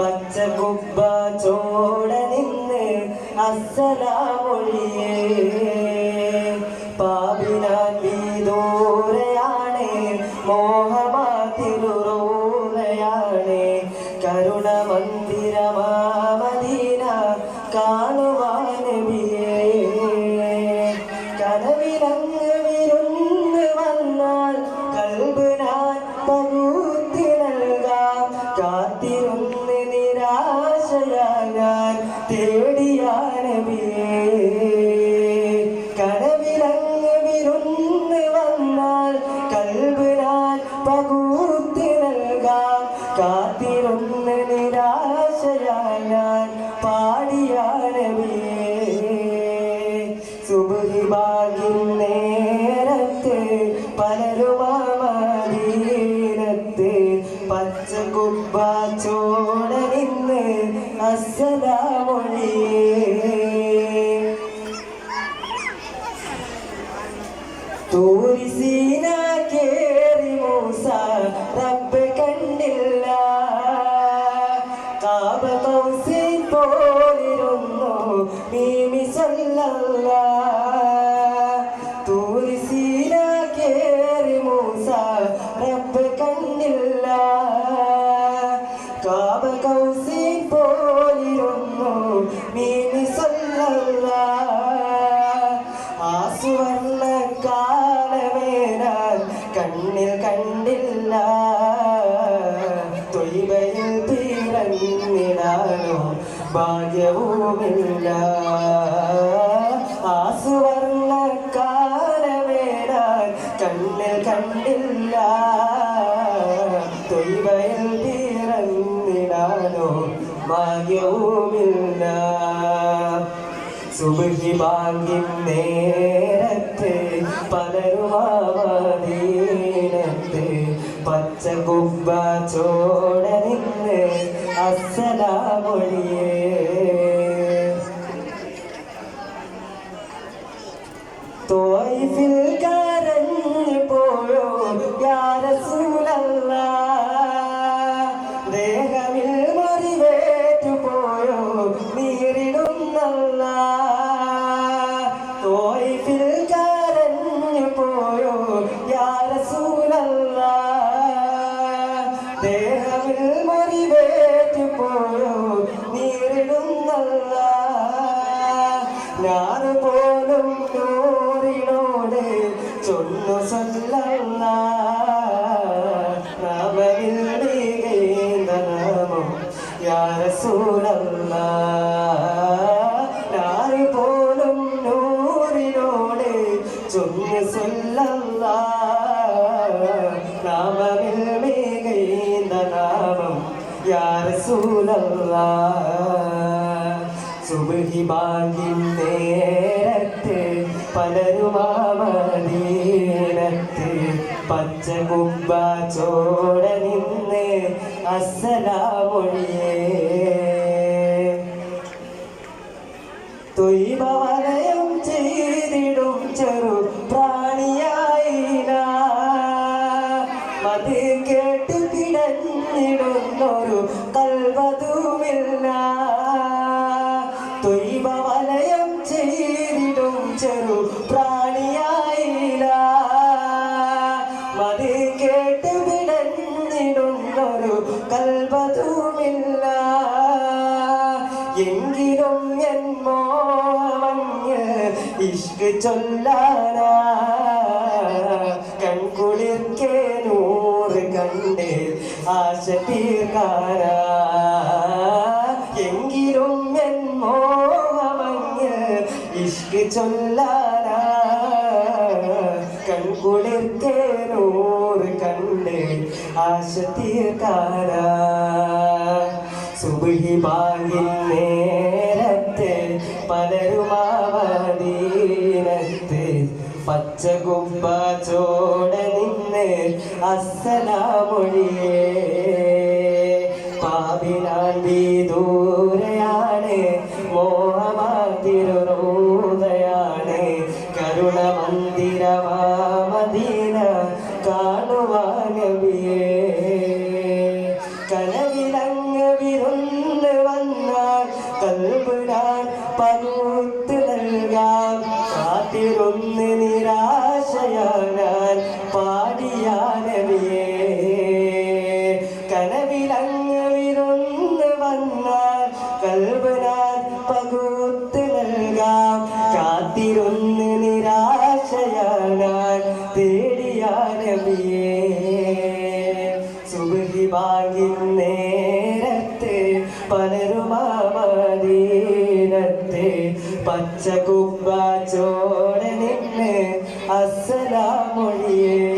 പച്ച കുബ്ബ ചോട നിന്ന് അസലാമൊഴിയേ പാപിനാൻ ദൂരെയാണ് മോഹമാതിരുറോലയാണ് തേടിയാനവിയേ കനവിലങ്ങ് വിരുന്ന് വന്നാൽ കൽബ് പകുത്തി നൽകാം. കാത്തിരുന്ന് നിരാശയാകാൻ പാടിയാനവിയേ സുബഹി ഭാഗ്യം നേരത്ത് പലരുമാമീനത്ത് തൂരിസീന കേറി മൂസ. റബ്ബ് കണ്ടില്ല. കാബ കൗസി പോലിരുന്നു. മീമി സല്ലല്ല. തൂരിസീന കേറി മൂസ. റബ്ബ് കണ്ടില്ല. കാബ കൗസി പോലിരുന്നു. മീമി സല്ലല്ല. ആ സുവർണ ഭാഗ്യവുമില്ല. ആ സുവർണ കാലമേനാൻ കണ്ണിൽ കണ്ടില്ല. തൊയ്വയിൽ പിറന്നിടാനോ ഭാഗ്യവുമില്ല. സുബഹി ഭാഗ്യം നേരത്ത് പലരുമാവീനത്തെ പച്ച കുബ്ബ ചോട നിന്ന് അസലാമൊഴിയേ തോയിഫിൽ കരഞ്ഞു പോയോ? യാരസൂലല്ല ദേഹമിൽ മുറിവേറ്റു പോയോ? നീരിടുന്നല്ല. തോയിഫിൽ കരഞ്ഞു പോയോ? യാരസൂലല്ല ദേഹമിൽ മുറിവേറ്റു പോയോ? നീരിടുന്നല്ല. ഞാൻ പോലും നൂറിനോട് സുബഹി ഭാഗ്യം നേരത്ത് പലരുമാമീനത്ത് പച്ച കുമ്പ ചോട നിന്ന് അസലാമൊഴിയേ തൊയ്ബ വലയം കൽവതുമില്ല തൊയ്ബ വലയം ചെയ്തിടും ചെറു പ്രാണിയായില്ല. മത് കേട്ട് പിടഞ്ഞിടുന്നൊരു കൽവതുമില്ല എങ്കിലും എൻ മോമഞ്ഞ് ഇഷ്ക് ചൊല്ലാനാ. കൺകുളിർക്കേ നൂറ് കണ്ടേ ആശ തീർക്കാനാ. ഇഷ്ക് ചൊല്ലാനാ. കൺകുളിർക്കേ നൂറ് കണ്ട് ആശ തീർക്കാനാ സുബഹി ഭാഗ്യം നേരത്തെ പലരുമാവീനത്തെ പച്ച കുമ്പ ചോട നിന്ന് അസലാമൊഴിയേ പാപിനാൻ ദൂരയാണ് നബിയേ സുബഹി ഭാഗ്യം നേരത്തെ പലരുമാമദീനത്തെ പച്ച കുബ്ബ ചോട നിന്ന് അസലാമൊഴിയേ